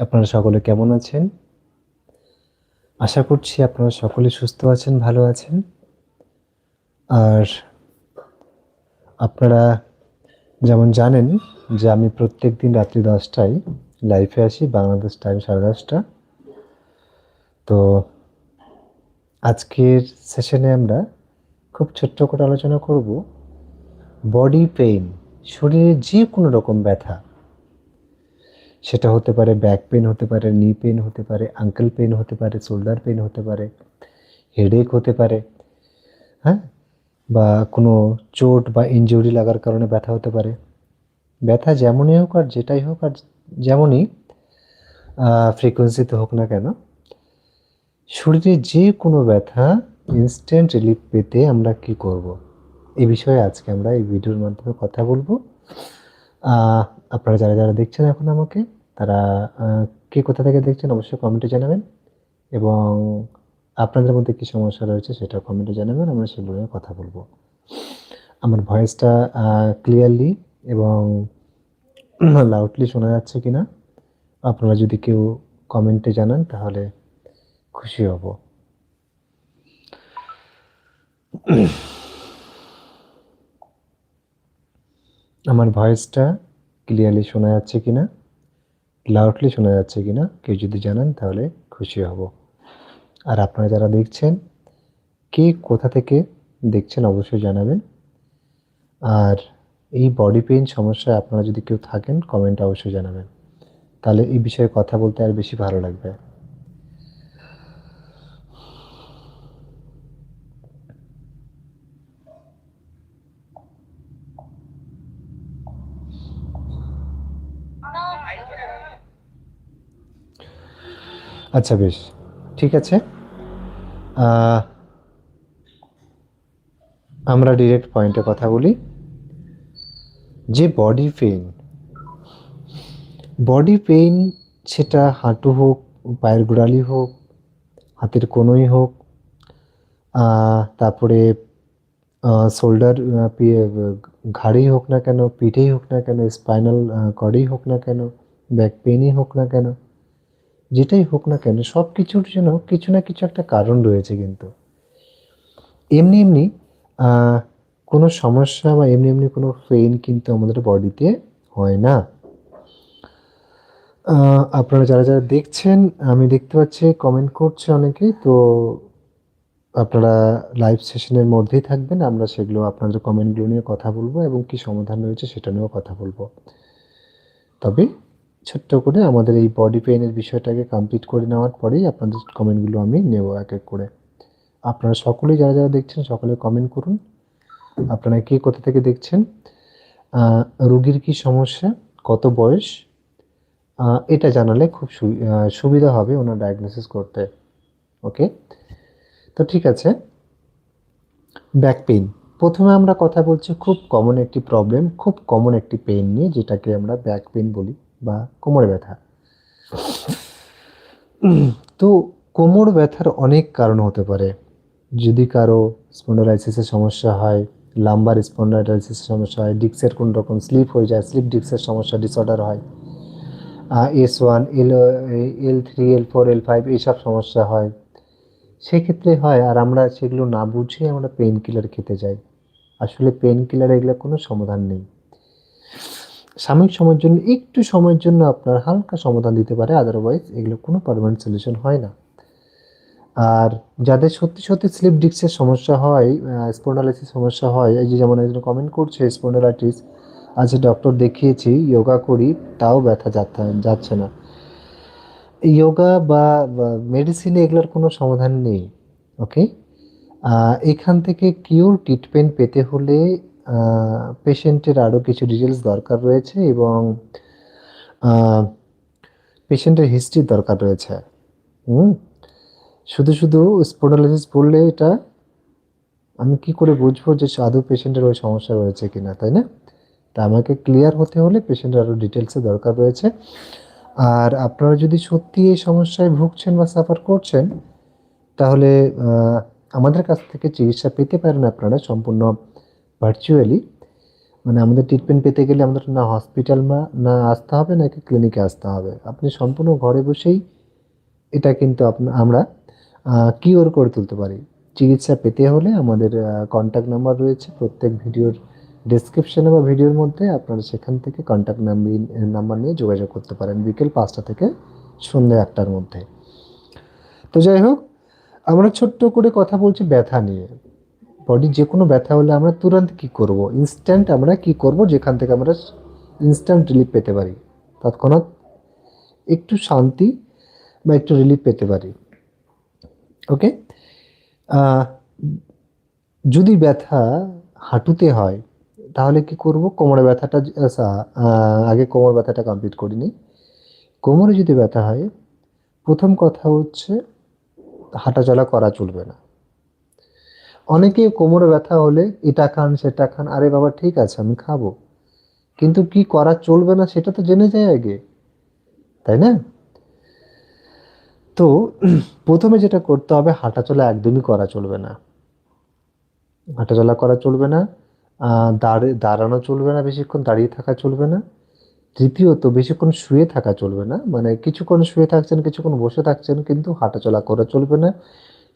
আপনারা সকলে কেমন আছেন? আশা করছি আপনারা সকলে সুস্থ আছেন, ভালো আছেন। আর আপনারা যেমন জানেন যে আমি প্রত্যেক দিন রাত্রি দশটায় লাইফে আসি, বাংলাদেশ টাইম সাড়ে দশটা। তো আজকের সেশনে আমরা খুব ছোট্ট করে আলোচনা করব বডি পেইন, শরীরে যে কোনো রকম ব্যথা সেটা হতে পারে ব্যাক পেন হতে পারে নি পেন হতে পারে আঙ্কেল পেন হতে পারে শোল্ডার পেন হতে পারে হেডেক হতে পারে হ্যাঁ? বা কোনো চোট বা ইনজুরি লাগার কারণে ব্যথা হতে পারে। ব্যথা যেমনই হোক আর যেটাই হোক আর যেমনই ফ্রিকোয়েন্সিতে হোক না কেন, শরীরে যে কোনো ব্যথা ইনস্ট্যান্ট রিলিফ পেতে আমরা কি করব? এ বিষয়ে আজকে আমরা এই ভিডিওর মাধ্যমে কথা বলব। আপনারা যারা যারা দেখছেন এখন আমাকে তারা কে কোথা থেকে দেখছেন অবশ্যই কমেন্টে জানাবেন। এবং আপনাদের মধ্যে কী সমস্যা রয়েছে সেটা কমেন্টে জানাবেন, আমরা সেগুলো নিয়ে কথা বলব। আমার ভয়েসটা ক্লিয়ারলি এবং লাউডলি শোনা যাচ্ছে কি না আপনারা যদি কেউ কমেন্টে জানান তাহলে খুশি হব। আমার ভয়েসটা ক্লিয়ারলি শোনা যাচ্ছে কি না লাউডলি শোনা যাচ্ছে কি না কেউ যদি জানেন তাহলে খুশি হব। আর আপনারা যারা দেখছেন, কে কোথা থেকে দেখছেন অবশ্যই জানাবেন। আর এই বডি পেইন সমস্যায় আপনারা যদি কেউ থাকেন কমেন্ট অবশ্যই জানাবেন। তাহলে এই বিষয়ে কথা বলতে আর বেশি ভালো লাগবে। আচ্ছা বেশ। ঠিক আছে। আমরা ডিরেক্ট পয়েন্টে কথা বলি। যে বডি পেইন বডি পেইন সেটা হাঁটু হোক, পায়ের গোড়ালি হোক, হাতের কোনোই হোক তারপরে শোল্ডার ঘাড়েই হোক না কেন, পিঠেই হোক না কেন স্পাইনাল কর্ডেই হোক না কেন ব্যাক পেইনই হোক না কেন যেটাই হোক না কেন সব কিছুর জন্য কিছু না কিছু একটা কারণ রয়েছে কিন্তু। এমনি এমনি কোনো সমস্যা বা এমনি এমনি কোনো পেইন কিন্তু আমাদের বডিতে হয় না। আপনারা যারা যারা দেখছেন, আমি দেখতে পাচ্ছি কমেন্ট করছে অনেকেই তো আপনারা লাইভ সেশনের মধ্যেই থাকবেন, আমরা সেগুলো আপনাদের কমেন্টগুলো নিয়ে কথা বলব এবং কি সমাধান রয়েছে সেটা নিয়েও কথা বলব। তবে ছোট্ট করে আমাদের এই বডি পেইনের বিষয়টাকে কমপ্লিট করে নেওয়ার পরেই আপনাদের কমেন্টগুলো আমি নেব এক এক করে। আপনারা সকলেই যারা যারা দেখছেন, সকলে কমেন্ট করুন। আপনারা কে কোথা থেকে দেখছেন? রুগীর কি সমস্যা? কত বয়স? এটা জানালে খুব সুবিধা হবে ওনার ডায়াগনোসিস করতে। ওকে? তো ঠিক আছে। ব্যাক পেইন প্রথমে আমরা কথা বলছি খুব কমন একটি প্রবলেম খুব কমন একটি পেইন নিয়ে, যেটাকে আমরা ব্যাক পেইন বলি। বা কোমর ব্যথা। তো কোমর ব্যথার অনেক কারণ হতে পারে। যদি কারও স্পন্ডোলাইসিসের সমস্যা হয় লাম্বার স্পন্ডোলাইসিসের সমস্যা হয় ডিক্সের কোন রকম স্লিপ হয়ে যায় স্লিপ ডিক্সের সমস্যা ডিসঅর্ডার হয়। S one L L three L four L five এইসব সমস্যা হয়। সেক্ষেত্রে হয়, আর আমরা সেগুলো না বুঝে আমরা পেন কিলার খেতে যাই। আসলে পেন কিলার এগুলো কোনো সমাধান নেই। সাময়িক সময়ের জন্য, একটু সময়ের জন্য আপনার হালকা সমাধান দিতে পারে আদারওয়াইজ এগুলো কোনো পারমানেন্ট সলিউশন হয় না। আর যাদের সত্যি সত্যি স্লিপ ডিস্কের সমস্যা হয় স্পন্ডালাইটিস সমস্যা হয়, এই যে যেমন একজন কমেন্ট করছে স্পন্ডালাইটিস আজ ডক্টর দেখিয়েছি যোগা করি, তাও ব্যথা যাচ্ছে না। যোগা বা মেডিসিনে এগুলোর কোনো সমাধান নেই ওকে এখান থেকে কিউর ট্রিটমেন্ট পেতে হলে পেশেন্টের আরও কিছু ডিটেলস দরকার রয়েছে এবং পেশেন্টের হিস্ট্রির দরকার রয়েছে। হুম? শুধু শুধু স্পোর্টালাইসিস বললে এটা আমি কি করে বুঝব যে সাধু পেশেন্টের ওই সমস্যা রয়েছে কিনা, তাই না? তা আমাকে ক্লিয়ার হতে হলে পেশেন্টের আরও ডিটেলসের দরকার রয়েছে। আর আপনারা যদি সত্যি এই সমস্যায় ভুগছেন বা সাফার করছেন, তাহলে আমাদের কাছ থেকে চিকিৎসা পেতে পারেন আপনারা সম্পূর্ণ ভার্চুয়ালি মানে আমাদের ট্রিটমেন্ট পেতে গেলে আমাদের না হসপিটাল না না আসতে হবে নাকি ক্লিনিকে আসতে হবে। আপনি সম্পূর্ণ ঘরে বসেই এটা কিন্তু আমরা কিওর করে তুলতে পারি। চিকিৎসা পেতে হলে আমাদের কন্ট্যাক্ট নাম্বার রয়েছে প্রত্যেক ভিডিওর ডেসক্রিপশনে বা ভিডিওর মধ্যে। আপনারা সেখান থেকে কন্ট্যাক্ট নাম্বার নাম্বার নিয়ে যোগাযোগ করতে পারেন বিকেল পাঁচটা থেকে সন্ধ্যে একটার মধ্যে। তো যাই হোক, আমরা ছোট্ট করে কথা বলছি ব্যথা নিয়ে। বডি যে কোনো ব্যথা হলে আমরা তুরন্ত কি করব? ইনস্ট্যান্ট আমরা কি করব? যেখান থেকে আমরা ইনস্ট্যান্ট রিলিফ পেতে পারি। তৎক্ষণাৎ একটু শান্তি বা একটু রিলিফ পেতে পারি। ওকে যদি ব্যথা হাঁটুতে হয়, তাহলে কি করব? কোমরে ব্যথাটা আগে কোমর ব্যথাটা কমপ্লিট করিনি। কোমরে যদি ব্যথা হয়, প্রথম কথা হচ্ছে হাঁটাচলা করা চলবে না। অনেকে কোমরে ব্যথা হলে, এটা খান, সেটা খান। আরে বাবা, ঠিক আছে, আমি খাব। কিন্তু কি করা চলবে না সেটা তো জেনে যায় আগে, তাই না? তো প্রথমে যেটা করতে হবে, হাঁটাচলা একদমই করা চলবে না। হাঁটাচলা করা চলবে না দাঁড়ে, দাঁড়ানো চলবে না বেশিক্ষণ, দাঁড়িয়ে থাকা চলবে না। তৃতীয়ত, বেশিক্ষণ শুয়ে থাকা চলবে না মানে কিছুক্ষণ শুয়ে থাকছেন, কিছুক্ষণ বসে থাকছেন, কিন্তু হাঁটাচলা করা চলবে না,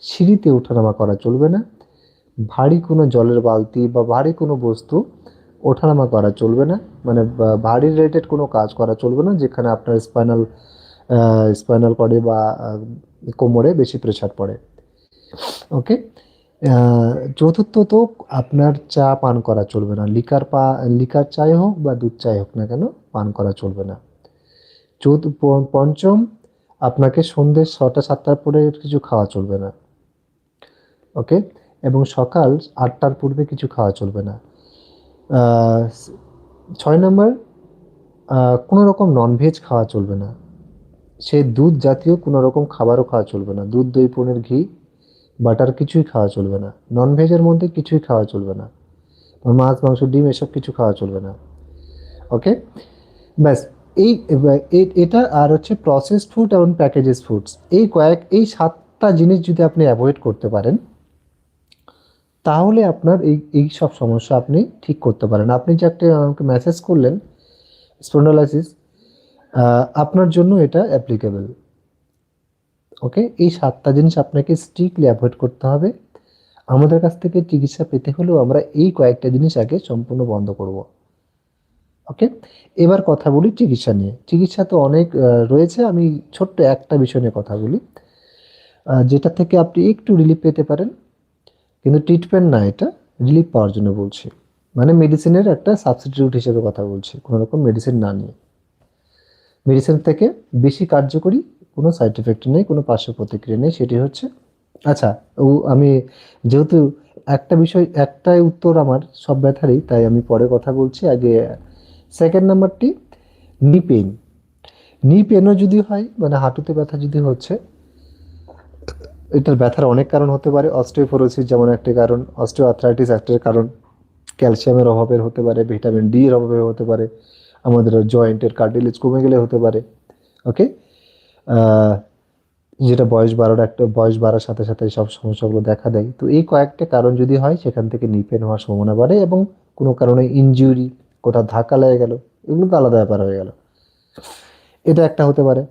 সিঁড়িতে ওঠানামা করা চলবে না। ভারী কোনো জলের বালতি বা ভারী কোনো বস্তু ওঠানামা করা চলবে না। মানে ভারী রিলেটেড কোনো কাজ করা চলবে না, যেখানে আপনার স্পাইনাল স্পাইনাল কর্ডে বা কোমরে বেশি প্রেশার পড়ে। ওকে চতুর্থত আপনার চা পান করা চলবে না। লিকার পা, লিকার চাই হোক বা দুধ চাই হোক না কেন, পান করা চলবে না। চৌথ পঞ্চম, আপনাকে সন্ধ্যে ছটা, সাতটার পরে কিছু খাওয়া চলবে না। ওকে এবং সকাল আটটার পূর্বে কিছু খাওয়া চলবে না। ছয় নম্বর কোনো রকম ননভেজ খাওয়া চলবে না। সে দুধ জাতীয় কোনো রকম খাবারও খাওয়া চলবে না। দুধ, দই, পনির, ঘি, বাটার কিছুই খাওয়া চলবে না। ননভেজের মধ্যে কিছুই খাওয়া চলবে না। মাছ, মাংস, ডিম এসব কিছু খাওয়া চলবে না। ওকে ব্যাস, এই এটা আর হচ্ছে প্রসেসড ফুড এবং প্যাকেজেস ফুডস এই কয়েক, এই সাতটা জিনিস যদি আপনি অ্যাভয়েড করতে পারেন তাহলে আপনার এই এই সব সমস্যা আপনি ঠিক করতে পারেন। আপনি যে একটা আমাকে মেসেজ করলেন স্পন্ডোলাইসিস আপনার জন্য এটা অ্যাপ্লিকেবল ওকে এই সাতটা জিনিস আপনাকে স্ট্রিক্টলি অ্যাভয়েড করতে হবে। আমাদের কাছ থেকে চিকিৎসা পেতে হলেও আমরা এই কয়েকটা জিনিস আগে সম্পূর্ণ বন্ধ করব। ওকে এবার কথা বলি চিকিৎসা নিয়ে। চিকিৎসা তো অনেক রয়েছে। আমি ছোট্ট একটা বিষয় নিয়ে কথা বলি। যেটা থেকে আপনি একটু রিলিফ পেতে পারেন। কিন্তু ট্রিটমেন্ট না, এটা রিলিফ পাওয়ার জন্য বলছি। মানে মেডিসিনের একটা সাবস্টিটিউট হিসেবে কথা বলছি, কোনো রকম মেডিসিন না নিয়ে। মেডিসিন থেকে বেশি কার্যকরী কোনো সাইড এফেক্ট নেই, কোনো পার্শ্ব প্রতিক্রিয়া নেই, সেটি হচ্ছে আচ্ছা ও আমি যেহেতু একটা বিষয়, একটাই উত্তর আমার, সব ব্যথারই, তাই আমি পরে কথা বলছি। আগে সেকেন্ড নাম্বারটি নি পেন নি পেনও যদি হয় মানে হাঁটুতে ব্যথা যদি হচ্ছে এটার ব্যথার অনেক কারণ হতে পারে অস্টিওপোরোসিস যেমন একটা কারণ অস্টিও আর্থ্রাইটিস একটা কারণ ক্যালসিয়ামের অভাবের হতে পারে ভিটামিন ডি এর অভাবে হতে পারে, আমাদের জয়েন্টের কার্টিলেজ কমে গেলে হতে পারে ওকে যেটা বয়স বাড়ার একটা, বয়স বাড়ার সাথে সাথে সব সমস্যাগুলো দেখা দেয়। তো এই কয়েকটা কারণ যদি হয়, সেখান থেকে নিপেন হওয়ার সম্ভাবনা বাড়ে এবং কোনো কারণে ইনজুরি কোথাও ধাক্কা লেগে গেল, এগুলো তো আলাদা ব্যাপার হয়ে গেল। এটা একটা হতে পারে।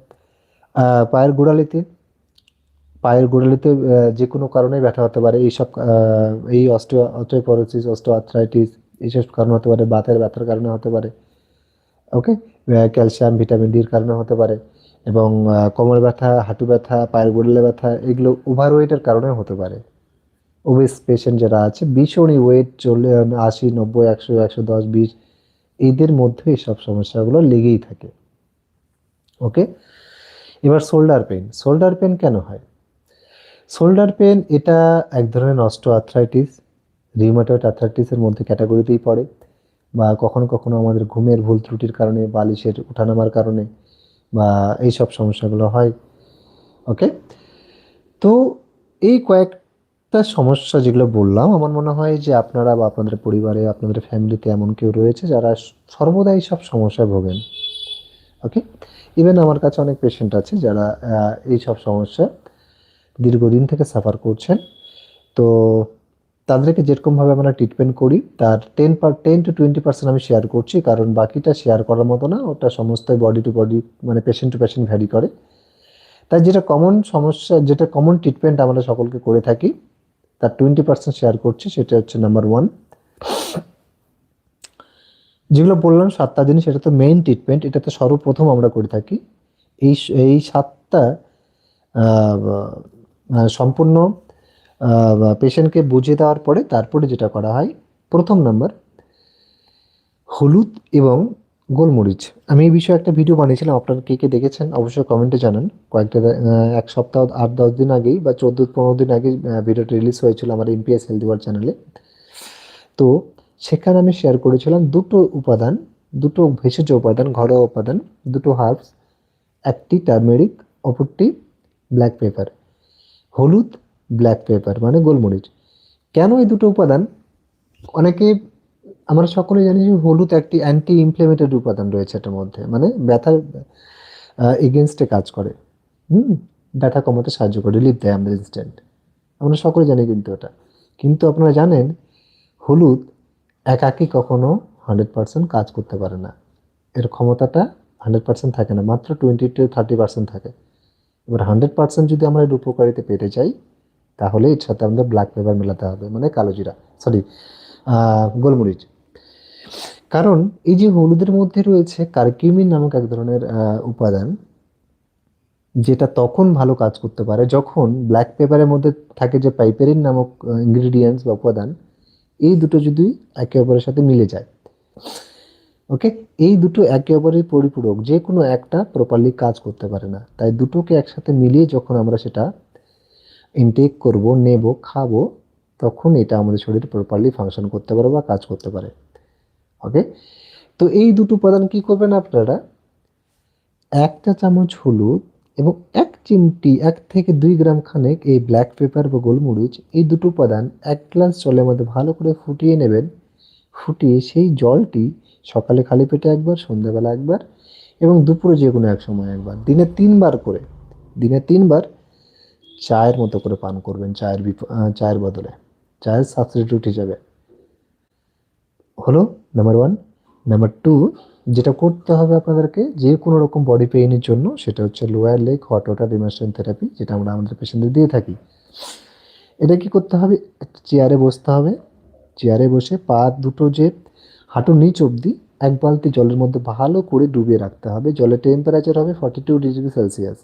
পায়ের গোড়ালিতে পায়ের গোড়ালিতে যে কোনো কারণে ব্যথা হতে পারে। এইসব এই অস্টিও অস্টিওপরোসিস অস্টিও আর্থ্রাইটিস এইসব কারণে হতে পারে। বাতের ব্যথার কারণে হতে পারে। ওকে ক্যালসিয়াম, ভিটামিন ডির কারণে হতে পারে। এবং কোমর ব্যথা, হাঁটু ব্যথা, পায়ের গোড়ালি ব্যথা, এগুলো ওভারওয়েটের কারণে হতে পারে। ওবেস পেশেন্ট যারা আছে, ভীষণই ওয়েট চলে আশি, নব্বই, একশো একশো দশ, বিশ, এদের মধ্যে এইসব সমস্যাগুলো লেগেই থাকে। ওকে এবার শোল্ডার পেন শোল্ডার পেন কেন হয়? শোল্ডার পেন এটা এক ধরনের নষ্ট আর্থ্রাইটিস রিউমাটয়েড আর্থ্রাইটিসের মধ্যে ক্যাটাগরিতেই পড়ে বা কখনো কখনো আমাদের ঘুমের ভুল ত্রুটির কারণে, বালিশের ওঠানামার কারণে বা এই সব সমস্যাগুলো হয় ওকে তো এই কয়েকটা সমস্যা যেগুলো বললাম, আমার মনে হয় যে আপনারা বা আপনাদের পরিবারে, আপনাদের ফ্যামিলিতে এমন কেউ রয়েছে যারা সর্বদা এই সব সমস্যায় ভোগেন ওকে ইভেন আমার কাছে অনেক পেশেন্ট আছে যারা এই সব সমস্যা দীর্ঘদিন থেকে সাফার করছেন। তো তাদেরকে যেরকমভাবে আমরা ট্রিটমেন্ট করি, তার ten per ten to twenty percent আমি শেয়ার করছি, কারণ বাকিটা শেয়ার করার মতো না, ওটা সমস্ত বডি টু বডি মানে পেশেন্ট টু পেশেন্ট ভ্যারি করে। তাই যেটা কমন সমস্যা, যেটা কমন ট্রিটমেন্ট আমরা সকলকে করে থাকি, তার টোয়েন্টি পার্সেন্ট শেয়ার করছি, সেটা হচ্ছে নাম্বার ওয়ান যেগুলো বললাম সাতটা জিনিস এটা তো মেইন ট্রিটমেন্ট এটা তো সর্বপ্রথম আমরা করে থাকি। এই এই সাতটা সম্পূর্ণ পেশেন্টকে বুঝিয়ে দেওয়ার পরে তারপরে যেটা করা হয়, প্রথম নাম্বার হলুদ এবং গোলমরিচ। আমি এই বিষয়ে একটা ভিডিও বানিয়েছিলাম, আপনারা কে কে দেখেছেন অবশ্যই কমেন্টে জানান। কয়েকটা এক সপ্তাহ, আট, দশ দিন আগেই বা চোদ্দ, পনেরো দিন আগে ভিডিওটা রিলিজ হয়েছিল আমার এমপিএস হেলদি ওয়ার্ল্ড চ্যানেলে তো সেখানে আমি শেয়ার করেছিলাম দুটো উপাদান, দুটো ভেষজ উপাদান, ঘরোয়া উপাদান, দুটো হার্বস একটি টার্মেরিক অপরটি ব্ল্যাক পেপার হলুদ ব্ল্যাক পেপার মানে গোলমরিচ। কেন এই দুটো উপাদান? অনেকে আমরা সকলে জানি যে হলুদ একটি অ্যান্টি ইনফ্লেমেটরি উপাদান রয়েছে এটার মধ্যে মানে ব্যথার এগেনস্টে কাজ করে। হুম, ব্যথা কমাতে সাহায্য করে রিলিফ দেয় আমাদের ইনস্ট্যান্ট আমরা সকলে জানি কিন্তু এটা। কিন্তু আপনারা জানেন, হলুদ একাকী কখনো হান্ড্রেড পার্সেন্ট কাজ করতে পারে না। এর ক্ষমতাটা হান্ড্রেড পার্সেন্ট থাকে না, মাত্র টোয়েন্টি টু থার্টি পার্সেন্ট থাকে। এবার হান্ড্রেড পার্সেন্ট যদি আমরা এর উপকারিতা পেতে চাই, তাহলে এর সাথে আমাদের ব্ল্যাক পেপার মেলাতে হবে মানে কালো জিরা সরি গোলমরিচ। কারণ এই যে হলুদের মধ্যে রয়েছে কার্কিউমিন নামক এক ধরনের উপাদান, যেটা তখন ভালো কাজ করতে পারে যখন ব্ল্যাক পেপারের মধ্যে থাকে যে পাইপেরিন নামক ইনগ্রিডিয়েন্টস বা উপাদান, এই দুটো যদি একে অপরের সাথে মিলে যায়। ওকে? এই দুটো একে অপরের পরিপূরক, যে কোনো একটা প্রপারলি কাজ করতে পারে না। তাই দুটোকে একসাথে মিলিয়ে যখন আমরা সেটা ইনটেক করব, নেব, খাব, তখন এটা আমাদের শরীর প্রপারলি ফাংশন করতে পারে বা কাজ করতে পারে। ওকে? তো এই দুটো উপাদান কি করবেন আপনারা? একটা চামচ হলুদ এবং এক চিমটি, এক থেকে দুই গ্রাম খানেক এই ব্ল্যাক পেপার বা গোলমরিচ, এই দুটো উপাদান এক গ্লাস জলের মধ্যে ভালো করে ফুটিয়ে নেবেন। ফুটিয়ে সেই জলটি সকালে খালি পেটে একবার, সন্ধ্যাবেলা একবার এবং দুপুরে যে কোনো এক সময় একবার। দিনে তিনবার করে, দিনে তিনবার চায়ের মতো করে পান করবেন, চায়ের বিপ- চায়ের বদলে। চায়ের সাবস্টিটিউট হিসাবে। হলো নাম্বার ওয়ান নাম্বার টু যেটা করতে হবে আপনাদেরকে যে কোনো রকম বডি পেইনের জন্য, সেটা হচ্ছে lower leg hot water immersion therapy যেটা আমরা আমাদের পেশেন্টদের দিয়ে থাকি। এটা কি করতে হবে? চেয়ারে বসতে হবে। চেয়ারে বসে পা দুটো যে হাঁটুর নিচ অবধি এক বালতি জলের মধ্যে ভালো করে ডুবিয়ে রাখতে হবে। জলের টেম্পারেচার হবে ফর্টি টু ডিগ্রি সেলসিয়াস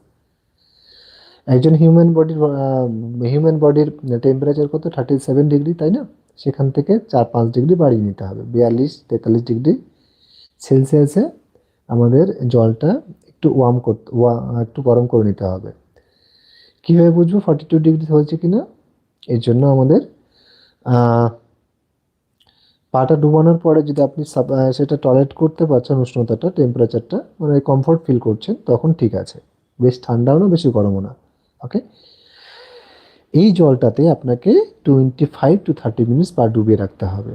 একজন হিউম্যান বডির হিউম্যান বডির টেম্পারেচার কত? থার্টি সেভেন ডিগ্রি তাই না? সেখান থেকে চার পাঁচ ডিগ্রি বাড়িয়ে নিতে হবে। বিয়াল্লিশ, তেতাল্লিশ ডিগ্রি সেলসিয়াসে আমাদের জলটা একটু ওয়ার্ম করতে একটু গরম করে নিতে হবে। কীভাবে বুঝব ফর্টি টু ডিগ্রি হয়েছে কি না এর জন্য আমাদের পাটা ডুবানোর পরে যদি আপনি সেটা টয়লেট করতে পারছেন উষ্ণতাটা টেম্পারেচারটা মানে কমফোর্ট ফিল করছেন, তখন ঠিক আছে। বেশ ঠান্ডাও না, বেশি গরমও না। ওকে এই জলটাতে আপনাকে twenty five to thirty minutes পা ডুবিয়ে রাখতে হবে।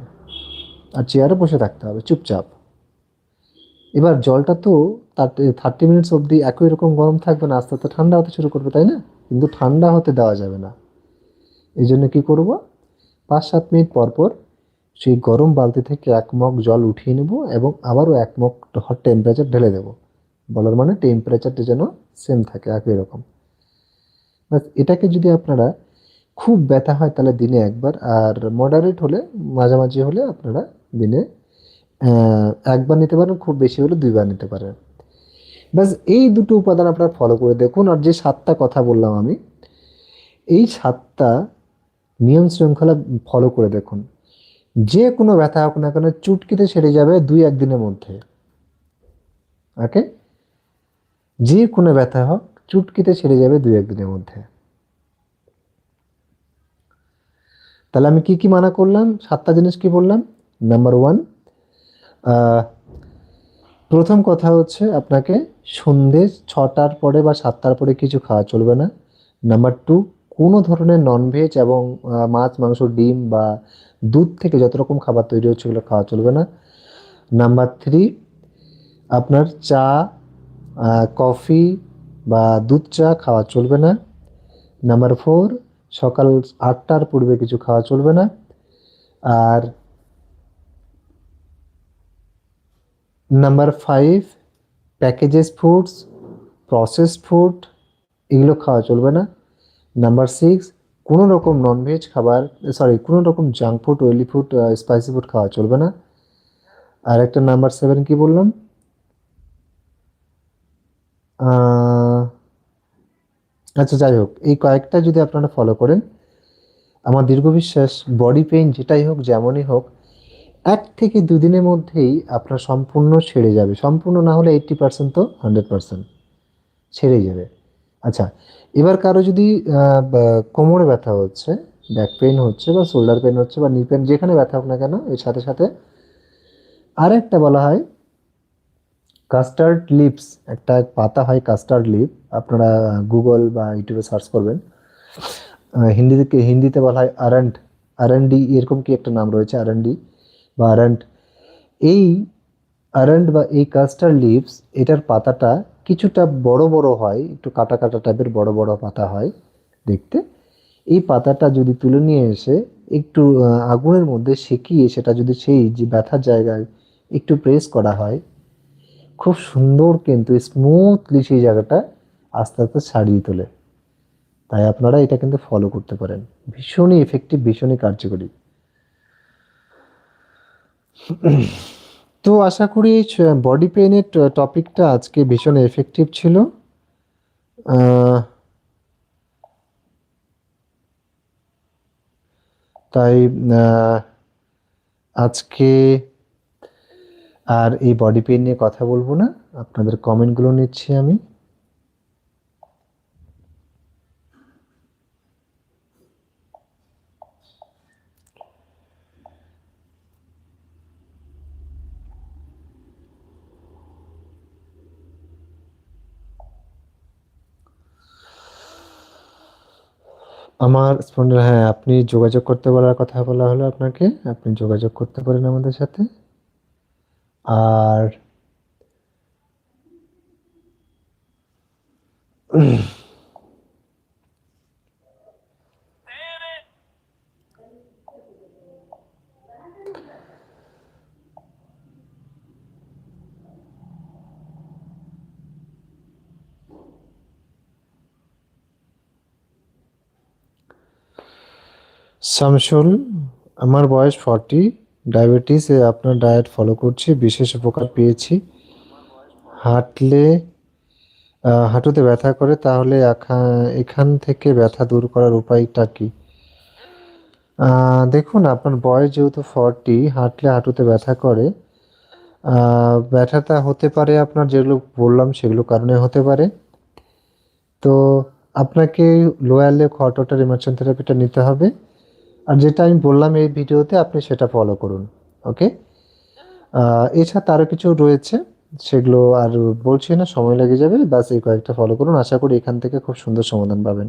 আর চেয়ারে বসে থাকতে হবে, চুপচাপ। এবার জলটা তো থার্টি মিনিটস অবধি একই রকম গরম থাকবে না, আস্তে আস্তে ঠান্ডা হতে শুরু করবে, তাই না? কিন্তু ঠান্ডা হতে দেওয়া যাবে না। এই জন্য কী করব? পাঁচ সাত মিনিট পর পর সেই গরম বালতি থেকে এক মগ জল উঠিয়ে নেব এবং আবারও এক মগ হট টেম্পারেচার ঢেলে দেবো। বলার মানে টেম্পারেচারটা যেন সেম থাকে, একই রকম। বাস এটাকে যদি আপনারা খুব ব্যথা হয় তাহলে দিনে একবার, আর মডারেট হলে, মাঝামাঝি হলে আপনারা দিনে একবার নিতে পারেন, খুব বেশি হলে দুইবার নিতে পারেন। ব্যাস, এই দুটো উপাদান আপনারা ফলো করে দেখুন। আর যে সাতটা কথা বললাম আমি, এই সাতটা নিয়ম শৃঙ্খলা ফলো করে দেখুন। যে কোনো ব্যথা হোক না কেন চুটকিতে সেরে যাবে দুই একদিনের মধ্যে। ওকে যে কোনো ব্যথা হোক, চুটকিতে সেরে যাবে দুই একদিনের মধ্যে। তাহলে আমি কি কি মানা করলাম? সাতটা জিনিস কি বললাম? নাম্বার ওয়ান প্রথম কথা হচ্ছে আপনাকে সন্ধে ছটার পরে বা সাতটার পরে কিছু খাওয়া চলবে না। নাম্বার টু কোনো ধরনের ননভেজ এবং মাছ, মাংস, ডিম বা দুধ থেকে যত রকম খাবার তৈরি হচ্ছে ওগুলো খাওয়া চলবে না। নাম্বার থ্রি আপনার চা কফি বা দুধ চা খাওয়া চলবে না। নাম্বার ফোর সকাল আটটার পূর্বে কিছু খাওয়া চলবে না। আর number five packages foods processed food এগুলো খাওয়া চলবে না। নাম্বার সিক্স কোনো রকম ননভেজ খাবার সরি কোনো রকম junk food oily food spicy food খাওয়া চলবে না। আর একটা নাম্বার সেভেন কি বললাম? আচ্ছা যাই হোক, এই কয়েকটা যদি আপনারা ফলো করেন, আমার দীর্ঘ বিশ্বাস বডি পেইন যেটাই হোক, যেমনই হোক, এক থেকে দুদিনের মধ্যেই আপনার সম্পূর্ণ ছেড়ে যাবে। সম্পূর্ণ না হলে এইট্টি পার্সেন্ট তো হান্ড্রেড পার্সেন্ট ছেড়ে যাবে। আচ্ছা এবার কারও যদি কোমরে ব্যথা হচ্ছে ব্যাক পেইন হচ্ছে বা শোল্ডার পেইন হচ্ছে বা নি পেন যেখানে ব্যথা হোক না কেন, এর সাথে সাথে আরেকটা বলা হয় কাস্টার্ড লিপস একটা পাতা হয় কাস্টার্ড লিপ আপনারা গুগল বা ইউটিউবে সার্চ করবেন। হিন্দিতে হিন্দিতে বলা হয় আরান্ড আরান্ডি এরকম কি একটা নাম রয়েছে আরান্ডি বা আরান্ড এই আরান্ড বা এই কাস্টার্ড লিভস এটার পাতাটা কিছুটা বড় বড় হয়, একটু কাটা কাটা টাইপের বড় বড় পাতা হয় দেখতে। এই পাতাটা যদি তুলে নিয়ে এসে একটু আগুনের মধ্যে সেকিয়ে সেটা যদি সেই যে ব্যথার জায়গায় একটু প্রেস করা হয়, খুব সুন্দর কিন্তু স্মুথলি সেই জায়গাটা আস্তে আস্তে ছাড়িয়ে তোলে। তাই আপনারা এটা কিন্তু ফলো করতে পারেন। ভীষণই এফেক্টিভ ভীষণই কার্যকরী। তো আশা করি বডি পেইনের টপিকটা আজকে ভীষণ এফেক্টিভ ছিল। তাই আজকে আর এই বডি পেন নিয়ে কথা বলব না। আপনাদের কমেন্টগুলো নিচ্ছি আমি। আমার স্পন্ডার হ্যাঁ আপনি যোগাযোগ করতে বলার কথা বলা হলো আপনাকে। আপনি যোগাযোগ করতে পারেন আমাদের সাথে। আর শামসুল আমার বয়স ফর্টি ডায়াবেটিস এ আপনার ডায়েট ফলো করছি, বিশেষ উপকার পেয়েছি। হাঁটলে হাঁটুতে ব্যথা করে, তাহলে এখা- এখান থেকে ব্যথা দূর করার উপায়টা কি? দেখুন, আপনার বয়স যেহেতু ফর্টি হাঁটলে হাঁটুতে ব্যথা করে ব্যথাটা হতে পারে আপনার যেগুলো বললাম সেগুলো কারণে হতে পারে। তো আপনাকে লোয়ার লেগ হট ওয়াটার থেরাপিটা নিতে হবে। আর যেটা আমি বললাম এই ভিডিওতে, আপনি সেটা ফলো করুন ওকে এছাড়া আরও কিছু রয়েছে, সেগুলো আর বলছি না, সময় লেগে যাবে বাস এই কয়েকটা ফলো করুন, আশা করি এখান থেকে খুব সুন্দর সমাধান পাবেন।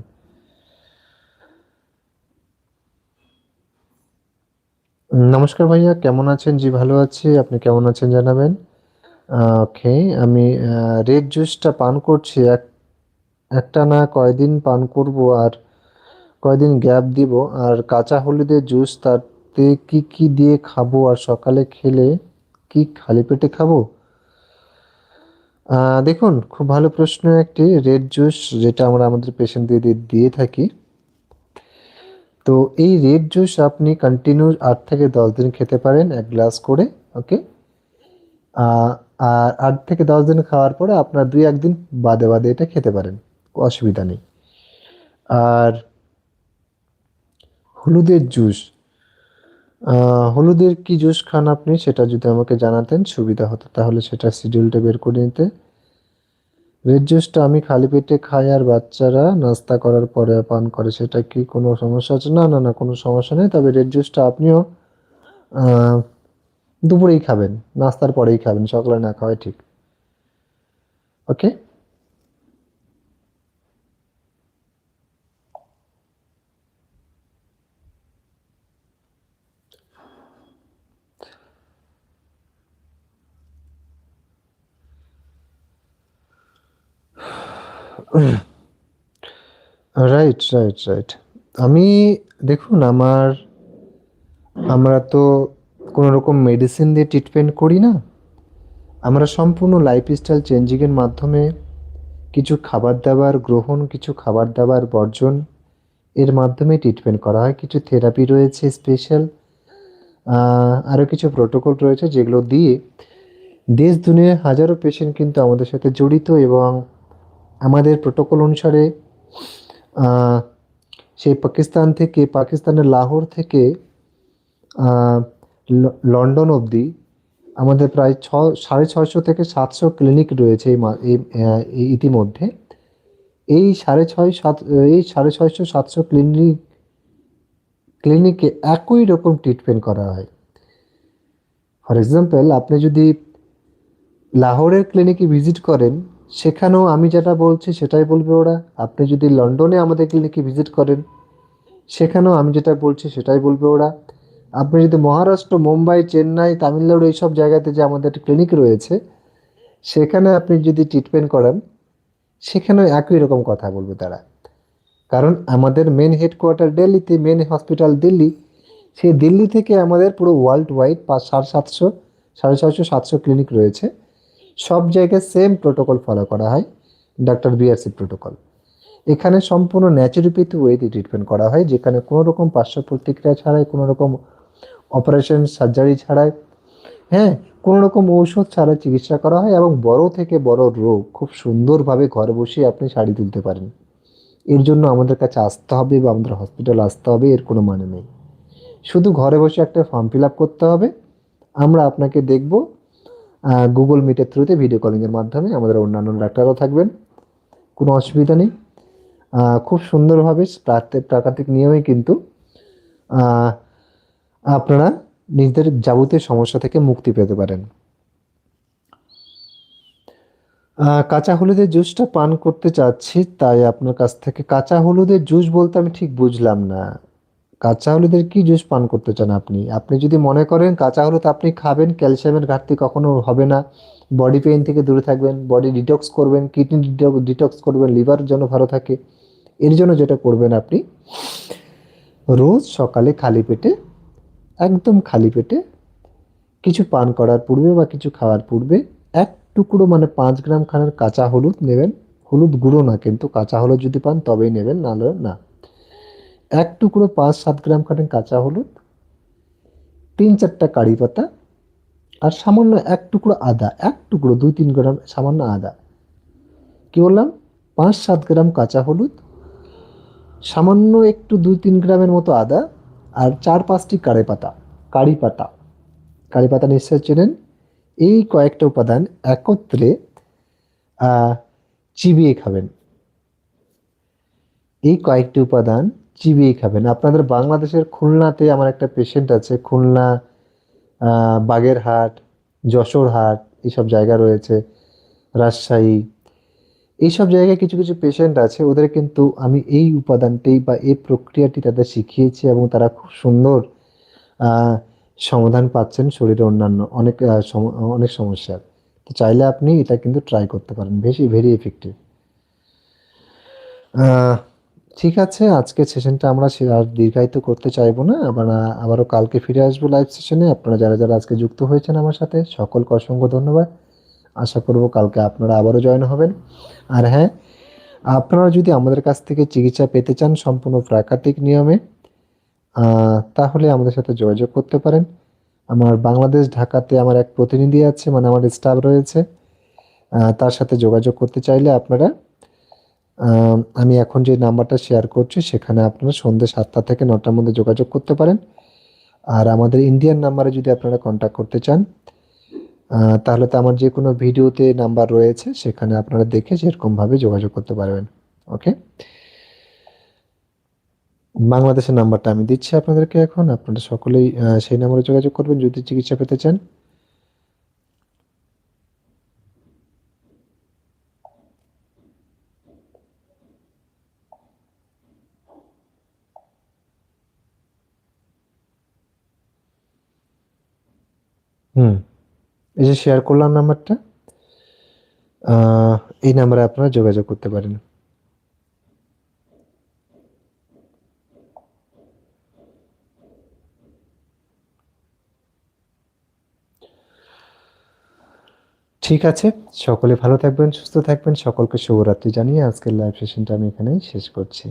নমস্কার ভাইয়া, কেমন আছেন? জি, ভালো আছি, আপনি কেমন আছেন জানাবেন? ওকে আমি রেড জুসটা পান করছি, এক, একটা না কয়দিন পান করব, আর কয়দিন গ্যাপ দিব, আর কাঁচা হলুদের জুস তাতে কি কি দিয়ে খাব, আর সকালে খেলে কি খালি পেটে খাব? দেখুন, খুব ভালো প্রশ্ন একটি। রেড জুস যেটা আমরা আমাদের পেশেন্টদের দিয়ে থাকি। তো এই রেড জুস আপনি কন্টিনিউ আট থেকে দশ দিন খেতে পারেন, এক গ্লাস করে ওকে আর আট থেকে দশ দিন খাওয়ার পরে আপনার দুই একদিন বাদে বাদে এটা খেতে পারেন, অসুবিধা নেই। আর হলুদের জুস। হলুদের কি জুস খান আপনি? সেটা যদি আমাকে জানাতেন, সুবিধা হতো। তাহলে সেটা শিডিউলটা বের করে নিতে। রেড জুসটা আমি খালি পেটে খাই আর বাচ্চারা নাস্তা করার পরে পান করে। সেটা কি কোনো সমস্যা আছে? না না না, কোনো সমস্যা নেই। তবে রেড জুসটা আপনিও দুপুরেই খাবেন। নাস্তার পরেই খাবেন। সকালে না খাওয়াই ঠিক। ওকে রাইট রাইট রাইট আমি, দেখুন, আমার, আমরা তো কোনো রকম মেডিসিন দিয়ে ট্রিটমেন্ট করি না। আমরা সম্পূর্ণ লাইফস্টাইল চেঞ্জিংয়ের মাধ্যমে কিছু খাবার দাবার, গ্রহণ, কিছু খাবার দাবার, বর্জন এর মাধ্যমে ট্রিটমেন্ট করা হয়। কিছু থেরাপি রয়েছে স্পেশাল আরও কিছু প্রোটোকল রয়েছে যেগুলো দিয়ে দেশ দুনিয়ার হাজারো পেশেন্ট কিন্তু আমাদের সাথে জড়িত এবং আমাদের প্রোটোকল অনুসারে সেই পাকিস্তান থেকে, পাকিস্তানের লাহোর থেকে লন্ডন অবধি আমাদের প্রায় ছ, সাড়ে ছয়শো থেকে সাতশো ক্লিনিক রয়েছে এই ইতিমধ্যে। এই সাড়ে ছয়, সাত, এই সাড়ে ছয়শো, সাতশো ক্লিনিক ক্লিনিকে একই রকম ট্রিটমেন্ট করা হয়। ফর এক্সাম্পল আপনি যদি লাহোরের ক্লিনিকে ভিজিট করেন সেখানেও আমি যেটা বলছি সেটাই বলবে ওরা। আপনি যদি লন্ডনে আমাদের ক্লিনিকে ভিজিট করেন, সেখানেও আমি যেটা বলছি সেটাই বলবে ওরা। আপনি যদি মহারাষ্ট্র, মুম্বাই, চেন্নাই, তামিলনাড়ু এইসব জায়গাতে যে আমাদের ক্লিনিক রয়েছে, সেখানে আপনি যদি ট্রিটমেন্ট করান, সেখানেও একই রকম কথা বলবে তারা। কারণ আমাদের মেন হেডকোয়ার্টার দিল্লিতে মেন হসপিটাল দিল্লি, সেই দিল্লি থেকে আমাদের পুরো ওয়ার্ল্ড ওয়াইড পাঁচ, সাড়ে সাতশো, সাড়ে ছয়শো, সাতশো ক্লিনিক রয়েছে। সব জায়গায় সেম প্রোটোকল ফলো করা হয় ডাক্তার বিআরসি প্রোটোকল এখানে সম্পূর্ণ ন্যাচুরোপ্যাথি ওয়েতে ট্রিটমেন্ট করা হয়, যেখানে কোনো রকম পার্শ্ব প্রতিক্রিয়া ছাড়াই, কোনো রকম অপারেশন সার্জারি ছাড়াই হ্যাঁ কোনো রকম ঔষধ ছাড়া চিকিৎসা করা হয় এবং বড় থেকে বড় রোগ খুব সুন্দরভাবে ঘরে বসে আপনি সারিয়ে তুলতে পারেন। এর জন্য আমাদের কাছে আসতে হবে বা আমাদের হসপিটাল আসতে হবে, এর কোনো মানে নেই। শুধু ঘরে বসে একটা ফর্ম ফিল আপ করতে হবে। আমরা আপনাকে দেখব গুগল মিটের থ্রুতে ভিডিও কলিংয়ের মাধ্যমে আমাদের অন্যান্য ডাক্তারও থাকবেন। কোনো অসুবিধা নেই। খুব সুন্দরভাবে প্রাকৃতিক নিয়মে কিন্তু আপনারা নিজেদের যাবতীয় সমস্যা থেকে মুক্তি পেতে পারেন। কাঁচা হলুদের জুসটা পান করতে চাচ্ছি, তাই আপনার কাছ থেকে কাঁচা হলুদের জুস বলতে আমি ঠিক বুঝলাম না। কাঁচা হলুদের কি জুস পান করতে চান আপনি? আপনি যদি মনে করেন কাঁচা হলুদ আপনি খাবেন, ক্যালসিয়ামের ঘাটতি কখনো হবে না। বডি পেইন থেকে দূরে থাকবেন, বডি ডিটক্স করবেন, কিডনি ডিটক্স করবেন, লিভার যেন ভালো থাকে। এর জন্য যেটা করবেন আপনি, রোজ সকালে খালি পেটে, একদম খালি পেটে কিছু পান করার পূর্বে বা কিছু খাওয়ার পূর্বে এক টুকরো মানে পাঁচ গ্রাম খানের কাঁচা হলুদ নেবেন। হলুদ গুঁড়ো না, কিন্তু কাঁচা হলুদ যদি পান তবেই নেবেন, নাহলে না। এক টুকরো পাঁচ সাত গ্রাম খানেন কাঁচা হলুদ, তিন চারটা কারি পাতা আর সামান্য এক টুকরো আদা, এক টুকরো দুই তিন গ্রাম সামান্য আদা। কি বললাম? পাঁচ সাত গ্রাম কাঁচা হলুদ, সামান্য একটু দুই তিন গ্রামের মতো আদা আর চার পাঁচটি কারি পাতা কারি পাতা। কারি পাতা নিশ্চয় চেনেন। এই কয়েকটা উপাদান একত্রে চিবিয়ে খাবেন। এই কয়েকটি উপাদান চিবিয়ে খাবেন। আপনাদের বাংলাদেশের খুলনাতে আমার একটা পেশেন্ট আছে, খুলনা বাগেরহাট, যশোরহাট এইসব জায়গা রয়েছে, রাজশাহী। এইসব জায়গায় কিছু কিছু পেশেন্ট আছে, ওদের কিন্তু আমি এই উপাদানটি বা এই প্রক্রিয়াটি তাদের শিখিয়েছি এবং তারা খুব সুন্দর সমাধান পাচ্ছেন শরীরে অন্যান্য অনেক অনেক সমস্যার। তো চাইলে আপনি এটা কিন্তু ট্রাই করতে পারেন, বেশি ভেরি এফেক্টিভ ঠিক আছে আজকে সেশনটা আমরা আর দীর্ঘায়িত করতে চাইব না। আবার, আবারও কালকে ফিরে আসব লাইভ সেশনে আপনারা যারা যারা আজকে যুক্ত হয়েছেন আমার সাথে, সকলকে অসংখ্য ধন্যবাদ। আশা করব কালকে আপনারা আবারও জয়েন হবেন। আর হ্যাঁ আপনারা যদি আমাদের কাছ থেকে চিকিৎসা পেতে চান সম্পূর্ণ প্রাকৃতিক নিয়মে তাহলে আমাদের সাথে যোগাযোগ করতে পারেন। আমার বাংলাদেশ, ঢাকাতে আমার এক প্রতিনিধি আছে মানে আমার স্টাফ রয়েছে। তার সাথে যোগাযোগ করতে চাইলে আপনারা আমি এখন যে নাম্বারটা শেয়ার করছি, সেখানে আপনারা সন্ধ্যে সাতটা থেকে নটার মধ্যে যোগাযোগ করতে পারেন। আর আমাদের ইন্ডিয়ান নাম্বারে যদি আপনারা কন্ট্যাক্ট করতে চান তাহলে তো আমার যে কোনো ভিডিওতে নাম্বার রয়েছে, সেখানে আপনারা দেখে সেরকমভাবে যোগাযোগ করতে পারবেন। ওকে বাংলাদেশের নাম্বারটা আমি দিচ্ছি আপনাদেরকে এখন। আপনারা সকলেই সেই নাম্বারে যোগাযোগ করবেন। যদি চিকিৎসা পেতে চান হুম। এই যে শেয়ার করলাম নাম্বারটা এই নাম্বারে আপনারা যোগাযোগ করতে পারেন। ঠিক আছে, সকলে ভালো থাকবেন, সুস্থ থাকবেন, সকলকে শুভরাত্রি জানিয়ে আজকের লাইভ সেশনটা আমি এখানেই শেষ করছি।